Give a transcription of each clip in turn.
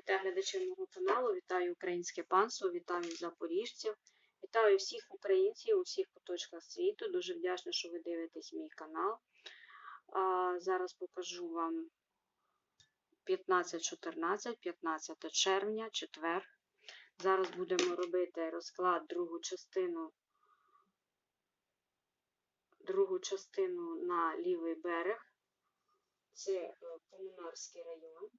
Вітаю глядачів мого каналу, вітаю українське панство, вітаю запоріжців, вітаю всіх українців у всіх куточках світу. Дуже вдячна, що ви дивитесь мій канал. А, зараз покажу вам 15-14, 15 червня, четвер. Зараз будемо робити розклад другу частину, другу частину на лівий берег. Це е, Комунарський район.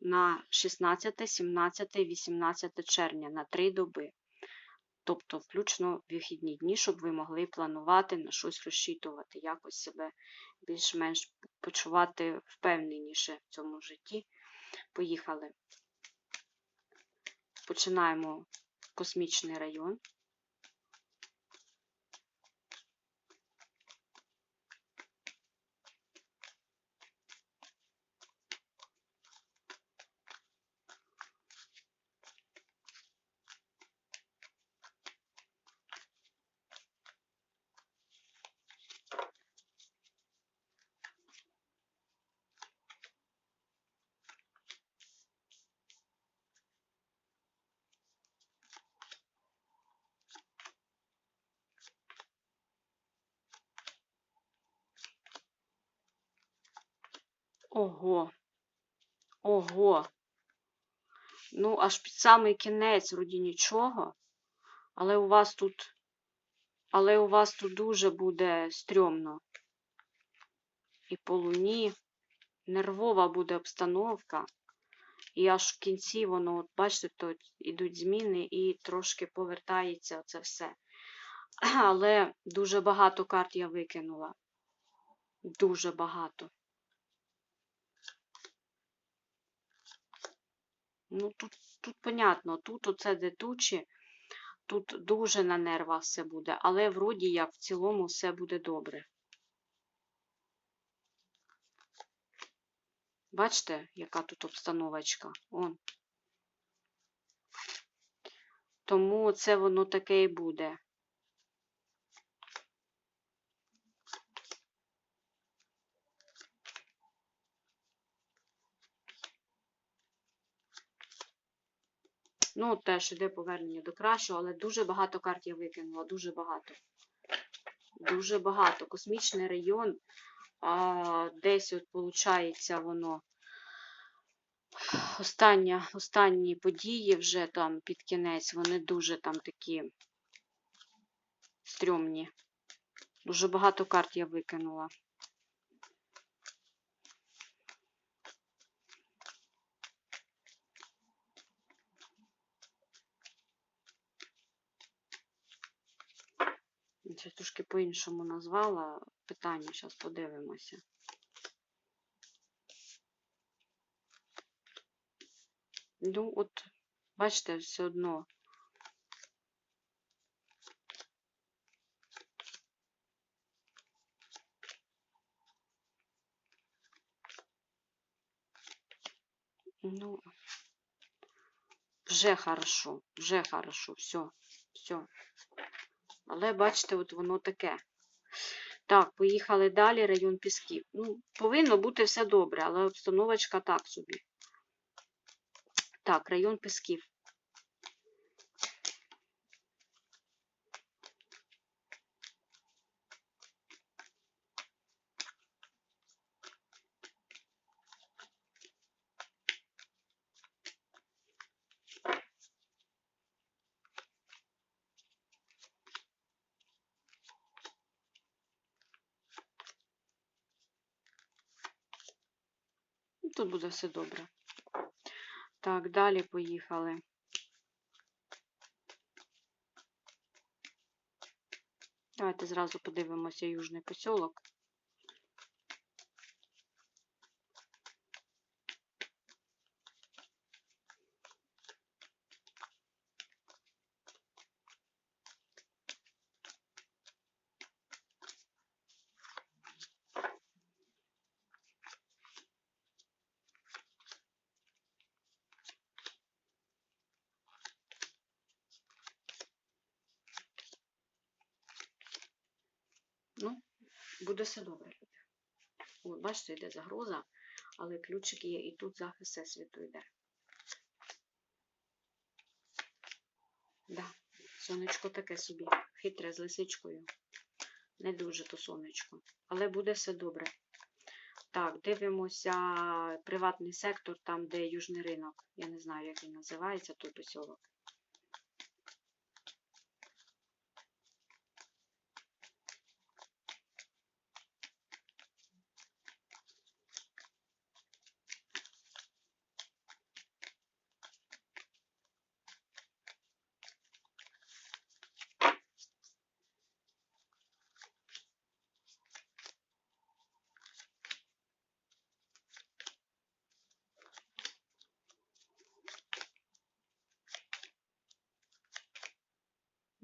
На 16, 17, 18 червня на 3 доби. Тобто, включно вихідні дні, щоб ви могли планувати на щось розчитувати, якось себе більш-менш почувати впевненіше в цьому житті. Поїхали. Починаємо космічний район. Ого. Ого. Ну, аж під самий кінець, вроді нічого. Але у вас тут. Але у вас тут дуже буде стрьомно. І по луні. Нервова буде обстановка. І аж в кінці воно, от бачите, то йдуть зміни і трошки повертається це все. Але дуже багато карт я викинула. Дуже багато. Ну, тут, тут понятно, тут оце де тучі, тут дуже на нервах все буде, але вроді як в цілому все буде добре. Бачите, яка тут обстановочка? Он. Тому це воно таке і буде. Ну, теж іде повернення до кращого, але дуже багато карт я викинула, дуже багато. Дуже багато. Космічний район, а, десь от виходить воно. Остання, останні події вже там під кінець, вони дуже там такі стрьомні. Дуже багато карт я викинула. Це трошки по-іншому назвала питання, зараз подивимося. Ну, от, бачите, все одно. Ну, вже хорошо, вже хорошо, все, все. Але бачите, от воно таке. Так, поїхали далі, район Пісків. Ну, повинно бути все добре, але обстановочка так собі. Так, район Пісків. Ну, Тут буде все добре. Так, далі поїхали. Давайте зразу подивимося Южний посілок. Ну, буде все добре. От, бачите, йде загроза, але ключик є, і тут захист Всесвіту йде. Да, сонечко таке собі, хитре з лисичкою. Не дуже то сонечко, але буде все добре. Так, дивимося приватний сектор, там, де Южний ринок. Я не знаю, як він називається, той посілок.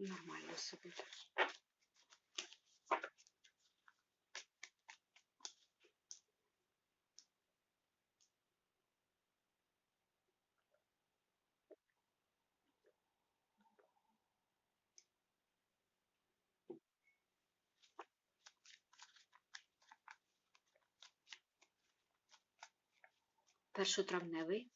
Нормально все буде. Першотравневий.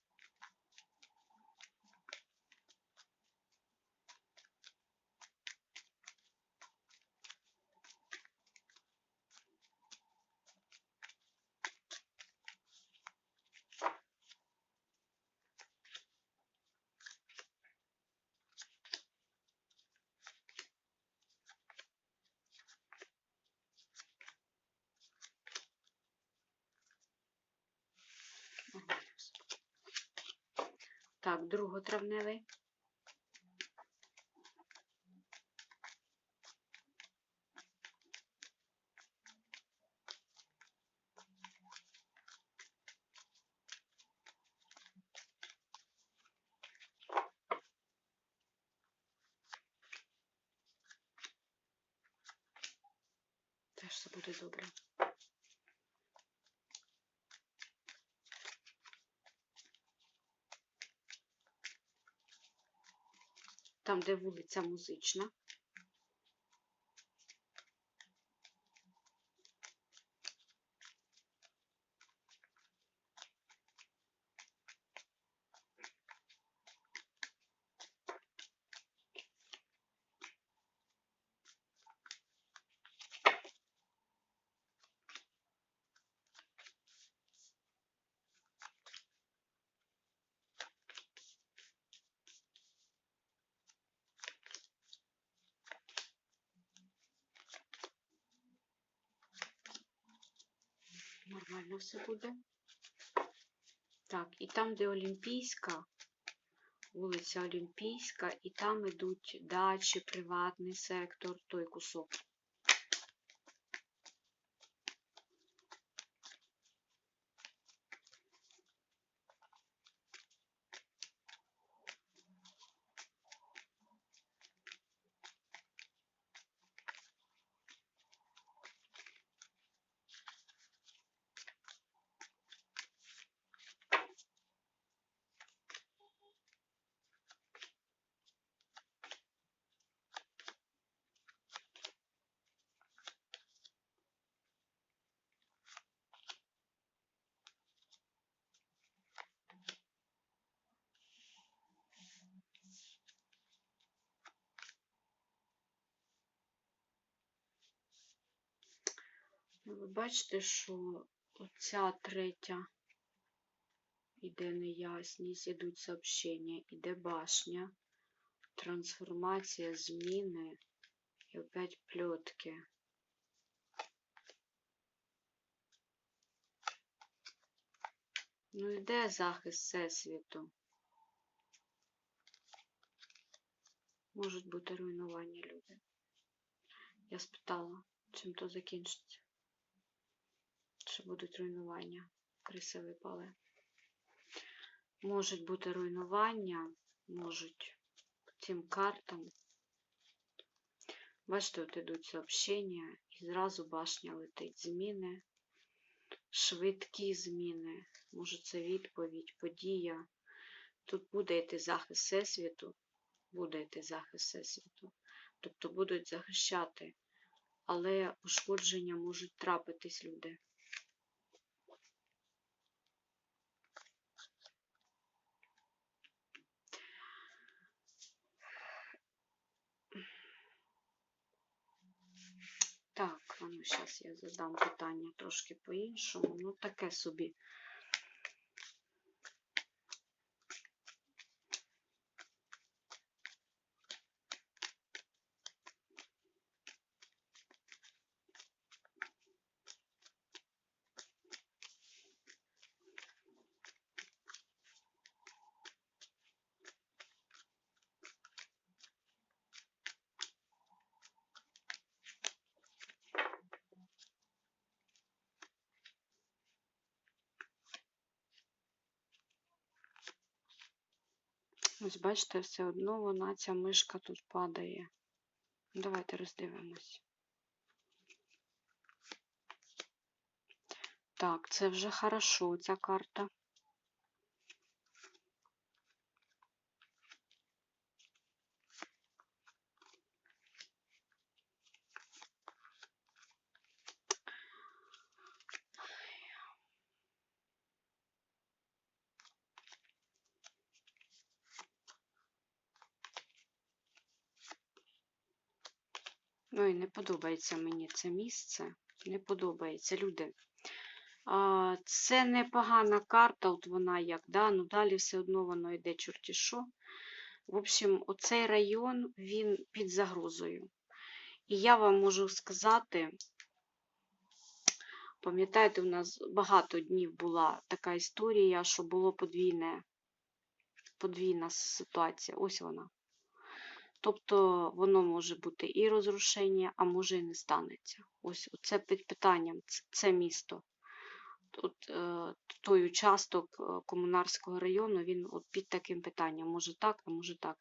Так, друготравневий. Теж все буде добре. Там, де вулиця музична. Нормально все буде. Так, і там, де Олімпійська, вулиця Олімпійська, і там ідуть дачі, приватний сектор, той кусок. Ви бачите, що оця третя іде неясність, ідуть сообщення, іде башня, трансформація, зміни і опять пльотки. Ну, іде захист Всесвіту. Можуть бути руйнування люди. Я спитала, чим то закінчиться. Чи будуть руйнування? Криси випали. Можуть бути руйнування, можуть цим картам. Бачите, от ідуть сообщення, і зразу башня летить. Зміни, швидкі зміни. Може, це відповідь, подія. Тут буде йти захист Всесвіту, буде йти захист Всесвіту. Тобто будуть захищати, але ушкодження можуть трапитись люди. Ну, зараз я задам питання трошки по-іншому. Ну, таке собі. Ось бачите, все одно вона, ця мишка тут падає. Давайте роздивимось. Так, це вже хорошо, ця карта. Ну і не подобається мені це місце. Не подобається, люди. Це непогана карта, от вона як, да? ну далі все одно воно йде чорті що. В общем, оцей район, він під загрозою. І я вам можу сказати, пам'ятаєте, у нас багато днів була така історія, що було подвійне, подвійна ситуація. Ось вона. Тобто воно може бути і розрушення, а може і не станеться. Ось це під питанням, це, місто. От, е, той участок е, комунарського району, він от під таким питанням. Може так, а може так.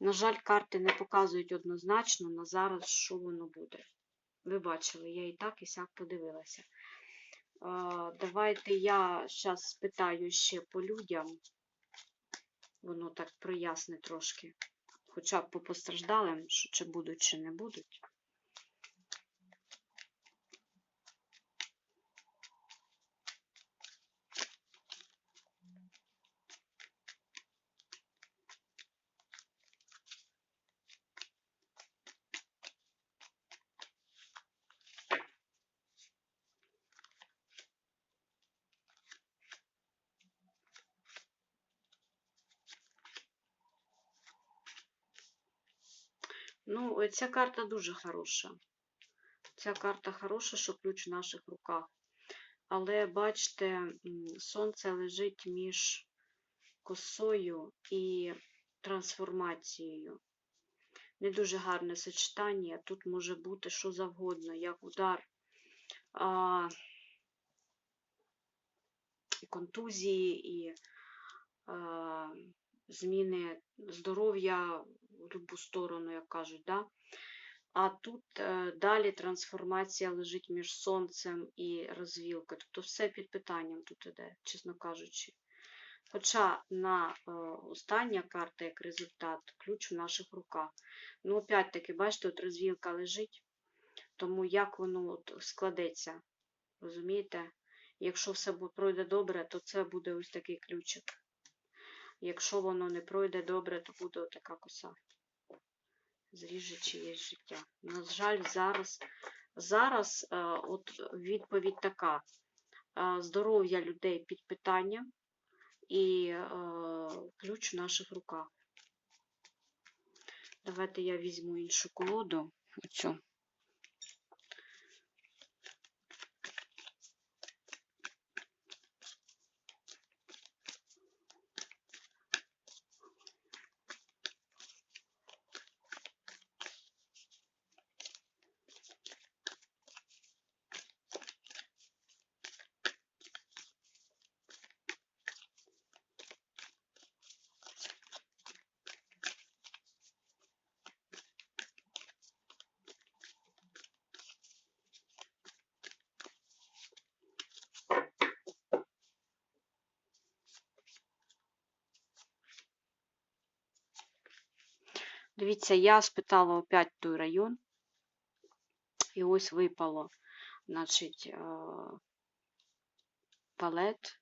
На жаль, карти не показують однозначно на зараз, що воно буде. Ви бачили, я і так, і сяк подивилася. Е, давайте я зараз спитаю ще по людям. Воно так проясне трошки. Хоча б по постраждалим, що чи будуть, чи не будуть. Ну, е, ця карта дуже хороша. Ця карта хороша, що ключ в наших руках. Але бачите, сонце лежить між косою і трансформацією. Не дуже гарне сочетання. Тут може бути що завгодно, як удар, а, і контузії, і а, зміни здоров'я в будь-яку сторону, як кажуть. Да? А тут е, далі трансформація лежить між сонцем і розвілкою. Тобто все під питанням тут іде, чесно кажучи. Хоча на е, остання карта, як результат, ключ в наших руках. Ну, опять-таки, бачите, от розвілка лежить, тому як воно от складеться, розумієте? Якщо все пройде добре, то це буде ось такий ключик. Якщо воно не пройде добре, то буде отака коса. Зріже чиєсь життя. На жаль, зараз, зараз е, от відповідь така. Е, здоров'я людей під питанням і е, ключ в наших руках. Давайте я візьму іншу колоду. Оцю. Дивіться, я спитала опять той район, і ось випало, значить, е, палет,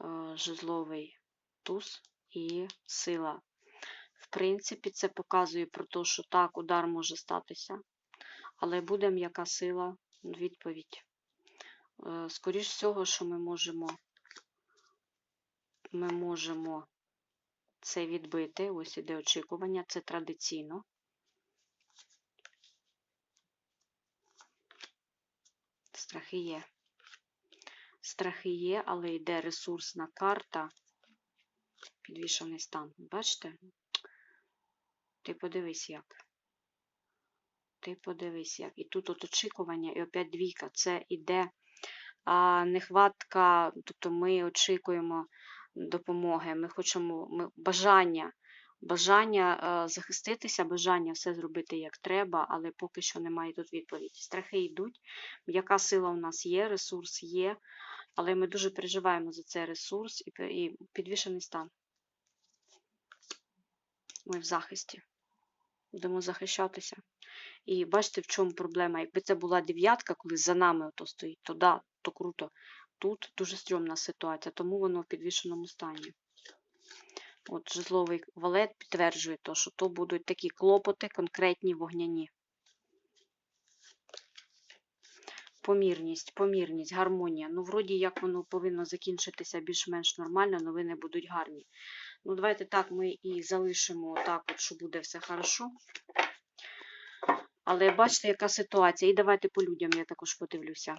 е, жезловий туз і сила. В принципі, це показує про те, що так, удар може статися, але буде м'яка сила, Відповідь. Е, Скоріш всього, що ми можемо, ми можемо це відбити. Ось іде очікування, це традиційно. Страхи є. Страхи є, але йде ресурсна карта. Підвішений стан. Бачите? Ти подивись як. Ти подивись як. І тут от очікування, і опять двійка. Це іде а, нехватка, тобто ми очікуємо допомоги, ми хочемо ми, бажання, бажання е, захиститися, бажання все зробити як треба, але поки що немає тут відповіді. Страхи йдуть, яка сила у нас є, ресурс є, але ми дуже переживаємо за цей ресурс і, підвішений стан. Ми в захисті. Будемо захищатися. І бачите, в чому проблема. Якби це була дев'ятка, коли за нами ото стоїть, то да, то круто. Тут дуже стрьомна ситуація, тому воно в підвішеному стані. От жезловий валет підтверджує то, що то будуть такі клопоти, конкретні вогняні. Помірність, помірність, гармонія. Ну, вроді як воно повинно закінчитися більш-менш нормально, новини будуть гарні. Ну, давайте так ми і залишимо так, от, що буде все хорошо. Але бачите, яка ситуація. І давайте по людям я також подивлюся.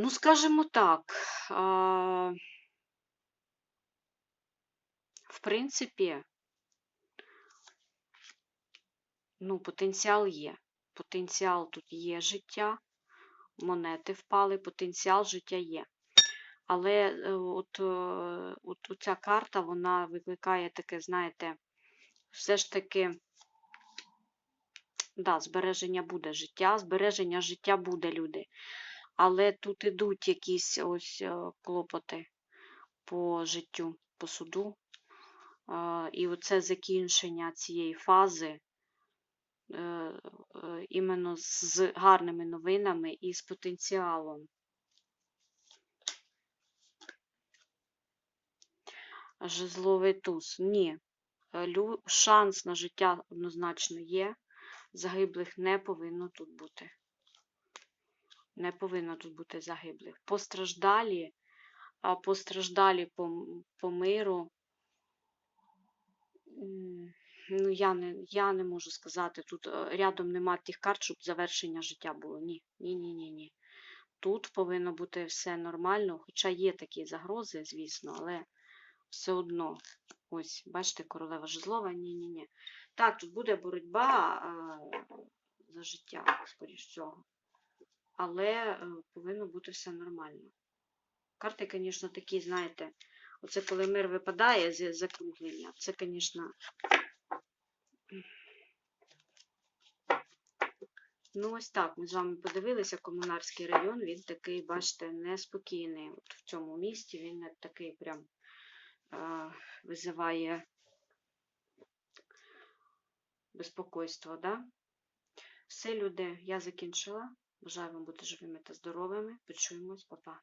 Ну, скажімо так, в принципі, ну, потенціал є. Потенціал тут є життя, монети впали, потенціал життя є. Але е, от, е, от ця карта, вона викликає таке, знаєте, все ж таки, да, збереження буде життя, збереження життя буде, люди. Але тут ідуть якісь ось е, клопоти по життю, по суду. І оце закінчення цієї фази е, е, іменно з гарними новинами і з потенціалом. Жезловий туз. Ні. Шанс на життя однозначно є. Загиблих не повинно тут бути. Не повинно тут бути загиблих. Постраждалі, постраждалі по, по миру. Ну, я не, я не можу сказати. Тут е, рядом нема тих карт, щоб завершення життя було. Ні, ні, ні, ні, ні. Тут повинно бути все нормально, хоча є такі загрози, звісно, але все одно. Ось, бачите, королева жезлова, ні-ні-ні. Так, тут буде боротьба а, за життя, скоріш всього. Але е, повинно бути все нормально. Карти, звісно, такі, знаєте, оце коли мир випадає з закруглення, це, звісно. Ну, ось так, ми з вами подивилися, комунарський район, він такий, бачите, неспокійний. От в цьому місті він такий прям е, визиває безпокойство, да? Все, люди, я закінчила. Бажаю вам бути живими та здоровими. Почуємось, па-па.